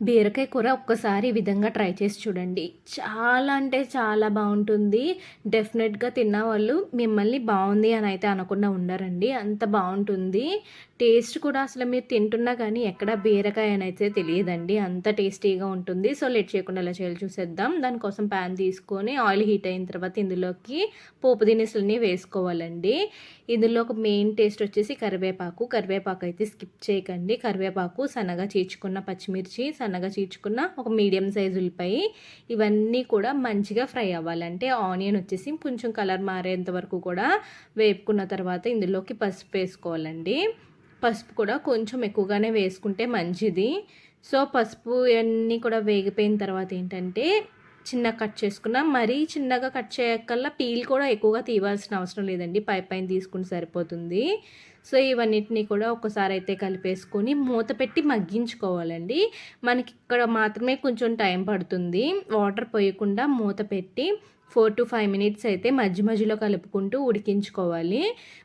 బీరకాయ కూర ఒక్కసారి ఈ విధంగా ట్రై చేసి చూడండి. చాలా అంటే చాలా బాగుంటుంది. డెఫినెట్గా తిన్న వాళ్ళు మిమ్మల్ని బాగుంది అని అయితే అనకుండా ఉండరండి. అంత బాగుంటుంది. టేస్ట్ కూడా అసలు మీరు తింటున్నా కానీ ఎక్కడ బీరకాయ అని అయితే తెలియదండి. అంత టేస్టీగా ఉంటుంది. సో లేట్ చేయకుండా ఇలా చేయాలి చూసేద్దాం. దానికోసం ప్యాన్ తీసుకొని ఆయిల్ హీట్ అయిన తర్వాత ఇందులోకి పోపు దినుసులని వేసుకోవాలండి. ఇందులో ఒక మెయిన్ టేస్ట్ వచ్చేసి కరివేపాకు. కరివేపాకు అయితే స్కిప్ చేయకండి. కరివేపాకు సన్నగా చీచుకున్న పచ్చిమిర్చి సన్నగా చీచుకున్న ఒక మీడియం సైజు ఉల్లిపాయ ఇవన్నీ కూడా మంచిగా ఫ్రై అవ్వాలంటే ఆనియన్ వచ్చేసి కొంచెం కలర్ మారేంత వరకు కూడా వేపుకున్న తర్వాత ఇందులోకి పసుపు వేసుకోవాలండి. పసుపు కూడా కొంచెం ఎక్కువగానే వేసుకుంటే మంచిది. సో పసుపు అన్నీ కూడా వేగిపోయిన తర్వాత ఏంటంటే చిన్నగా కట్ చేసుకున్నా మరీ చిన్నగా కట్ చేయకల్లా పీల్ కూడా ఎక్కువగా తీవాల్సిన అవసరం లేదండి. పై పైన తీసుకుంటే సరిపోతుంది. సో ఇవన్నిటిని కూడా ఒకసారి అయితే కలిపేసుకొని మూత పెట్టి మగ్గించుకోవాలండి. మనకి ఇక్కడ మాత్రమే కొంచెం టైం పడుతుంది. వాటర్ పోయకుండా మూత పెట్టి ఫోర్ టు ఫైవ్ మినిట్స్ అయితే మధ్య మధ్యలో కలుపుకుంటూ ఉడికించుకోవాలి.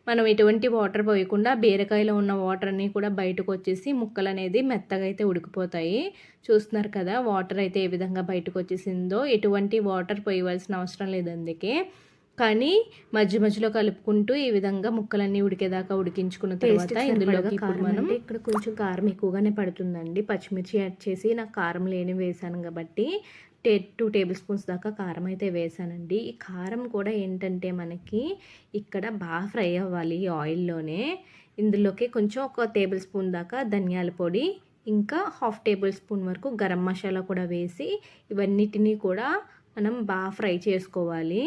మనం ఎటువంటి వాటర్ పోయకుండా బీరకాయలో ఉన్న వాటర్ అన్నీ కూడా బయటకు వచ్చేసి ముక్కలు అనేది మెత్తగా అయితే ఉడికిపోతాయి. చూస్తున్నారు కదా వాటర్ అయితే ఏ విధంగా బయటకు వచ్చేసిందో ఎటువంటి వాటర్ పోయవలసిన అవసరం లేదు అందుకే. కానీ మధ్య మధ్యలో కలుపుకుంటూ ఈ విధంగా ముక్కలన్నీ ఉడికేదాకా ఉడికించుకున్న తర్వాత ఇందులోకి ఇప్పుడు మనం ఇక్కడ కొంచెం కారం ఎక్కువగానే పడుతుందండి. పచ్చిమిర్చి యాడ్ చేసి నాకు కారం లేని వేసాను కాబట్టి టే టూ టేబుల్ స్పూన్స్ దాకా కారం అయితే వేసానండి. ఈ కారం కూడా ఏంటంటే మనకి ఇక్కడ బాగా ఫ్రై అవ్వాలి ఈ ఆయిల్లోనే. ఇందులోకి కొంచెం ఒక టేబుల్ స్పూన్ దాకా ధనియాల పొడి ఇంకా హాఫ్ టేబుల్ స్పూన్ వరకు గరం మసాలా కూడా వేసి ఇవన్నిటినీ కూడా మనం బాగా ఫ్రై చేసుకోవాలి.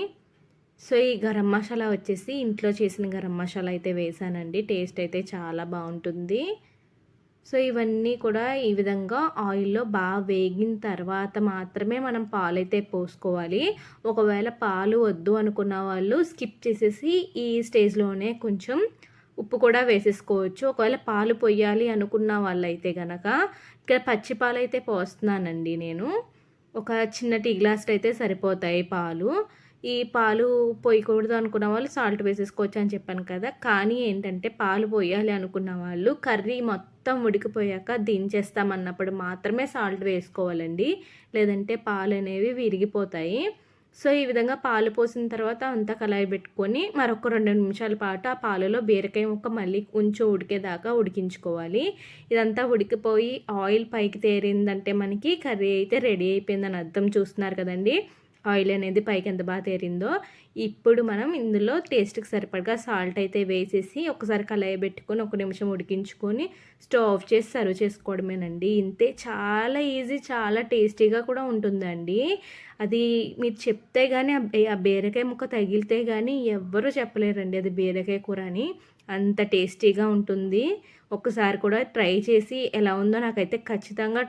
సో ఈ గరం మసాలా వచ్చేసి ఇంట్లో చేసిన గరం మసాలా అయితే వేసానండి. టేస్ట్ అయితే చాలా బాగుంటుంది. సో ఇవన్నీ కూడా ఈ విధంగా ఆయిల్లో బాగా వేగిన తర్వాత మాత్రమే మనం పాలైతే పోసుకోవాలి. ఒకవేళ పాలు వద్దు అనుకున్న వాళ్ళు స్కిప్ చేసేసి ఈ స్టేజ్లోనే కొంచెం ఉప్పు కూడా వేసేసుకోవచ్చు. ఒకవేళ పాలు పొయ్యాలి అనుకున్న వాళ్ళైతే కనుక ఇక్కడ పచ్చి పాలు అయితే పోస్తున్నానండి నేను. ఒక చిన్న టీ గ్లాస్ అయితే సరిపోతాయి పాలు. ఈ పాలు పోయకూడదు అనుకున్న వాళ్ళు సాల్ట్ వేసేసుకోవచ్చు అని చెప్పాను కదా. కానీ ఏంటంటే పాలు పోయాలి అనుకున్న వాళ్ళు కర్రీ మొత్తం ఉడికిపోయాక దించేస్తామన్నప్పుడు మాత్రమే సాల్ట్ వేసుకోవాలండి. లేదంటే పాలు అనేవి విరిగిపోతాయి. సో ఈ విధంగా పాలు పోసిన తర్వాత అంతా కలాయి పెట్టుకొని మరొక రెండు నిమిషాల పాటు ఆ పాలలో బీరకాయ ముక్క మళ్ళీ కొంచెం ఉడికేదాకా ఉడికించుకోవాలి. ఇదంతా ఉడికిపోయి ఆయిల్ పైకి తేరిందంటే మనకి కర్రీ అయితే రెడీ అయిపోయిందని అర్థం చూస్తున్నారు కదండి. ఆయిల్ అనేది పైకి ఎంత బాగా తేరిందో ఇప్పుడు మనం ఇందులో టేస్ట్కి సరిపడగా సాల్ట్ అయితే వేసేసి ఒకసారి కళాయి పెట్టుకొని ఒక నిమిషం ఉడికించుకొని స్టవ్ ఆఫ్ చేసి సర్వ్ చేసుకోవడమేనండి. ఇంతే చాలా ఈజీ చాలా టేస్టీగా కూడా ఉంటుందండి. అది మీరు చెప్తే కానీ ఆ బీరకాయ ముక్క తగిలితే కానీ ఎవ్వరూ చెప్పలేరండి అది బీరకాయ కూర అని. అంత టేస్టీగా ఉంటుంది. ఒక్కసారి కూడా ట్రై చేసి ఎలా ఉందో నాకైతే ఖచ్చితంగా